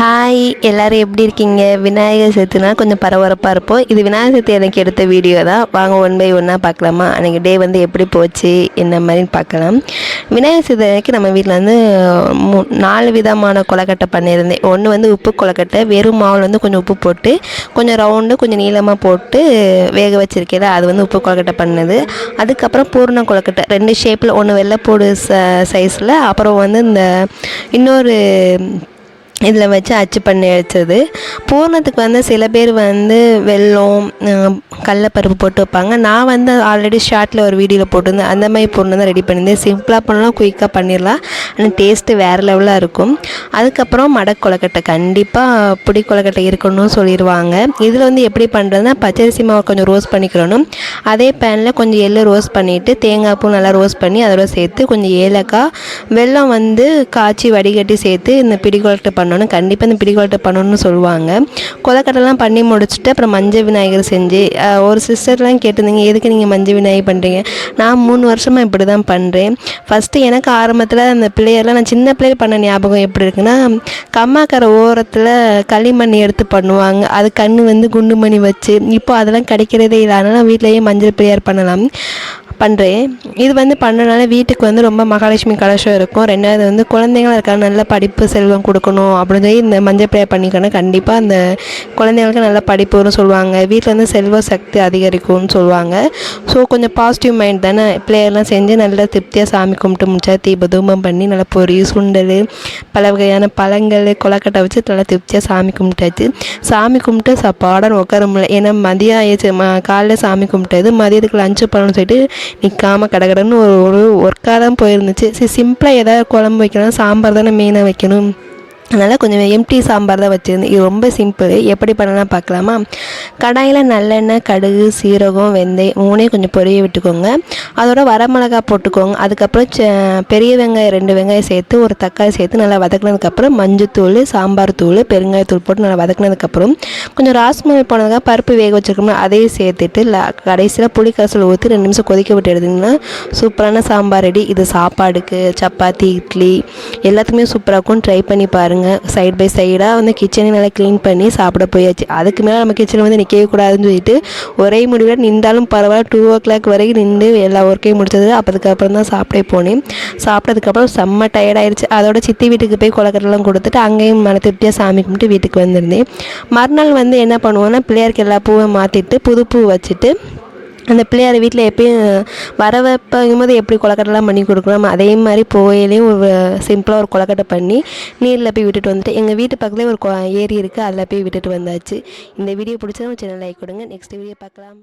Hi எல்லோரும் எப்படி இருக்கீங்க? விநாயகர் சதுர்த்தினா கொஞ்சம் பரபரப்பாக இருப்போம். இது விநாயகர் சதுர்த்தி எனக்கு எடுத்த வீடியோ தான். வாங்க ஒன் பை ஒன்னாக பார்க்கலாமா? அன்றைக்கி டே வந்து எப்படி போச்சு என்ன மாதிரின்னு பார்க்கலாம். விநாயகர் சதுர்த்தி நம்ம வீட்டில் வந்து மூ நாலு விதமான கொலக்கட்டை பண்ணியிருந்தேன். ஒன்று வந்து உப்பு கொலக்கட்டை வெறும் மாவில் வந்து கொஞ்சம் உப்பு போட்டு கொஞ்சம் ரவுண்டு கொஞ்சம் நீளமாக போட்டு வேக வச்சுருக்கேன் அது வந்து உப்பு கொலக்கட்டை பண்ணது. அதுக்கப்புறம் பூர்ண கொலக்கட்டை ரெண்டு ஷேப்பில் ஒன்று வெள்ளைப்பூடு ச சைஸில் அப்புறம் வந்து இந்த இன்னொரு இதில் வச்சு அச்சு பண்ணி வச்சது. பூரணத்துக்கு வந்து சில பேர் வந்து வெல்லம் கடலப்பருப்பு போட்டு வைப்பாங்க. நான் வந்து ஆல்ரெடி ஷார்ட்டில் ஒரு வீடியோவில் போட்டிருந்தேன். அந்த மாதிரி பூர்ணம் தான் ரெடி பண்ணியிருந்தேன். சிம்பிளாக பண்ணலாம் குயிக்காக பண்ணிடலாம். ஆனால் டேஸ்ட்டு வேறு லெவலாக இருக்கும். அதுக்கப்புறம் மடக் கொலக்கட்டை கண்டிப்பாக புடி கொலக்கட்டை இருக்கணும்னு சொல்லிடுவாங்க. இதில் வந்து எப்படி பண்ணுறதுனா பச்சரிசி மாவை கொஞ்சம் ரோஸ்ட் பண்ணிக்கிறணும். அதே பேனில் கொஞ்சம் எள்ளு ரோஸ்ட் பண்ணிவிட்டு தேங்காய் பூ நல்லா ரோஸ்ட் பண்ணி அதோட சேர்த்து கொஞ்சம் ஏலக்காய் வெல்லம் வந்து காய்ச்சி வடிகட்டி சேர்த்து இந்த பிடி கொலக்கட்டை பண்ணணும். கண்டிப்பாக இந்த பிடி கொலக்கட்டை பண்ணணும்னு சொல்லுவாங்க. கொலக்கட்டைலாம் பண்ணி முடிச்சுட்டு அப்புறம் மஞ்சள் விநாயகர் செஞ்சு ஒரு சிஸ்டர்லாம் கேட்டிருந்தீங்க எதுக்கு நீங்கள் மஞ்சள் விநாயகர் பண்ணுறீங்க நான் மூணு வருஷமாக இப்படி தான் பண்ணுறேன் ஃபஸ்ட்டு எனக்கு ஆரம்பத்தில் அந்த பிள்ளையெல்லாம் நான் சின்ன பிள்ளையில் பண்ண ஞாபகம் எப்படி இருக்குன்னா கம்மாக்கரை ஓரத்தில் களிமண் எடுத்து பண்ணுவாங்க. அது கண் வந்து குண்டு மணி வச்சு இப்போ அதெல்லாம் கிடைக்கிறதே இல்லை. அதனால் வீட்டிலேயே மஞ்சள் பிள்ளையார் பண்ணலாம். பண்ணுறேன் இது வந்து பண்ணனால வீட்டுக்கு வந்து ரொம்ப மகாலட்சுமி கலசம் இருக்கும். ரெண்டாவது வந்து குழந்தைங்களா இருக்காங்க நல்ல படிப்பு செல்வம் கொடுக்கணும் அப்படின்னு சொல்லி இந்த மஞ்சள் பிள்ளையார் பண்ணிக்கணும் கண்டிப்பாக அந்த குழந்தைங்களுக்கு நல்ல படிப்பு வரும் சொல்லுவாங்க. வீட்டில் வந்து செல்வ சக்தி அதிகரிக்கும்னு சொல்லுவாங்க. ஸோ கொஞ்சம் பாசிட்டிவ் மைண்ட் தானே? பிள்ளையெல்லாம் செஞ்சு நல்லா திருப்தியாக சாமி கும்பிட்டு முடிச்சா தீப தூமம் பண்ணி நல்லா பொறி சுண்டல் பல வகையான பழங்கள் கொலக்கட்டை வச்சு நல்லா திருப்தியாக சாமி கும்பிட்டாச்சு. சாமி கும்பிட்டு சாப்பாடான்னு உட்கார முடியல. ஏன்னா மதியம் ஆயிடுச்சு ம காலைல சாமி கும்பிட்டது மதியத்துக்கு லஞ்சு பண்ணணும்னு சொல்லிட்டு நிற்காம கடகடன்னு ஒரு ஒரு ஒர்க்காக தான் போயிருந்துச்சு. சரி சிம்பிளாக ஏதாவது குழம்பு வைக்கணும் சாம்பார் தானே மெயினாக வைக்கணும். அதனால் கொஞ்சம் எம்டி சாம்பார் தான் வச்சுருந்தேன். இது ரொம்ப சிம்பிள் எப்படி பண்ணலாம் பார்க்கலாமா? கடாயில் நல்லெண்ணெய் கடுகு சீரகம் வெந்தயம் மூணையும் கொஞ்சம் பொரிய விட்டுக்கோங்க. அதோட வரமிளகா போட்டுக்கோங்க. அதுக்கப்புறம் பெரிய வெங்காயம் ரெண்டு வெங்காயம் சேர்த்து ஒரு தக்காளி சேர்த்து நல்லா வதக்குனதுக்கப்புறம் மஞ்சத்தூள் சாம்பார் தூள் பெருங்காயத்தூள் போட்டு நல்லா வதக்குனதுக்கப்புறம் கொஞ்சம் ராஸ்மலை போனதுக்காக பருப்பு வேக வச்சுருக்கோம்னா அதையும் சேர்த்துட்டு கடைசியில் புளி கரைசல் ஊற்றி ரெண்டு நிமிஷம் கொதிக்க விட்டு எடுத்திங்கன்னா சூப்பரான சாம்பார் ரெடி. இது சாப்பாடுக்கு சப்பாத்தி இட்லி எல்லாத்துக்குமே சூப்பராக இருக்கும் ட்ரை பண்ணி பாருங்கள் சைட் பை சைடாக வந்து கிச்சனை நல்லா க்ளீன் பண்ணி சாப்பிட போயாச்சு. அதுக்கு மேலே நம்ம கிச்சனில் வந்து நிற்கவே கூடாதுன்னு சொல்லிட்டு ஒரே முடிவில் நின்றாலும் பரவாயில்ல டூ ஓ கிளாக் வரைக்கும் நின்று எல்லா ஒர்க்கையும் முடிச்சது. அப்போ அதுக்கப்புறம் தான் சாப்பிட்டே போனேன். சாப்பிட்டதுக்கப்புறம் செம்ம டயர்டாயிருச்சு அதோட சித்தி வீட்டுக்கு போய் கொலக்கட்டெல்லாம் கொடுத்துட்டு அங்கேயும் மன திருப்தியாக சாமி கும்பிட்டு வீட்டுக்கு வந்திருந்தேன். மறுநாள் வந்து என்ன பண்ணுவோன்னா பிள்ளையாருக்கு எல்லா பூவும் மாற்றிட்டு புது பூ வச்சுட்டு அந்த பிள்ளையார் வீட்டில் எப்பயும் வர வைப்பங்கும்போது எப்படி கொலக்கட்டைலாம் பண்ணி கொடுக்குறோம் அதே மாதிரி போயிலையும் ஒரு சிம்பிளாக ஒரு கொலக்கட்டை பண்ணி நீரில் போய் விட்டுட்டு வந்துட்டு எங்கள் வீட்டு பக்கத்துலேயே ஒரு ஏரி இருக்குது அதில் போய் விட்டுட்டு வந்தாச்சு. இந்த வீடியோ பிடிச்சா சின்ன லைக் கொடுங்க. நெக்ஸ்ட் வீடியோ பார்க்கலாம்.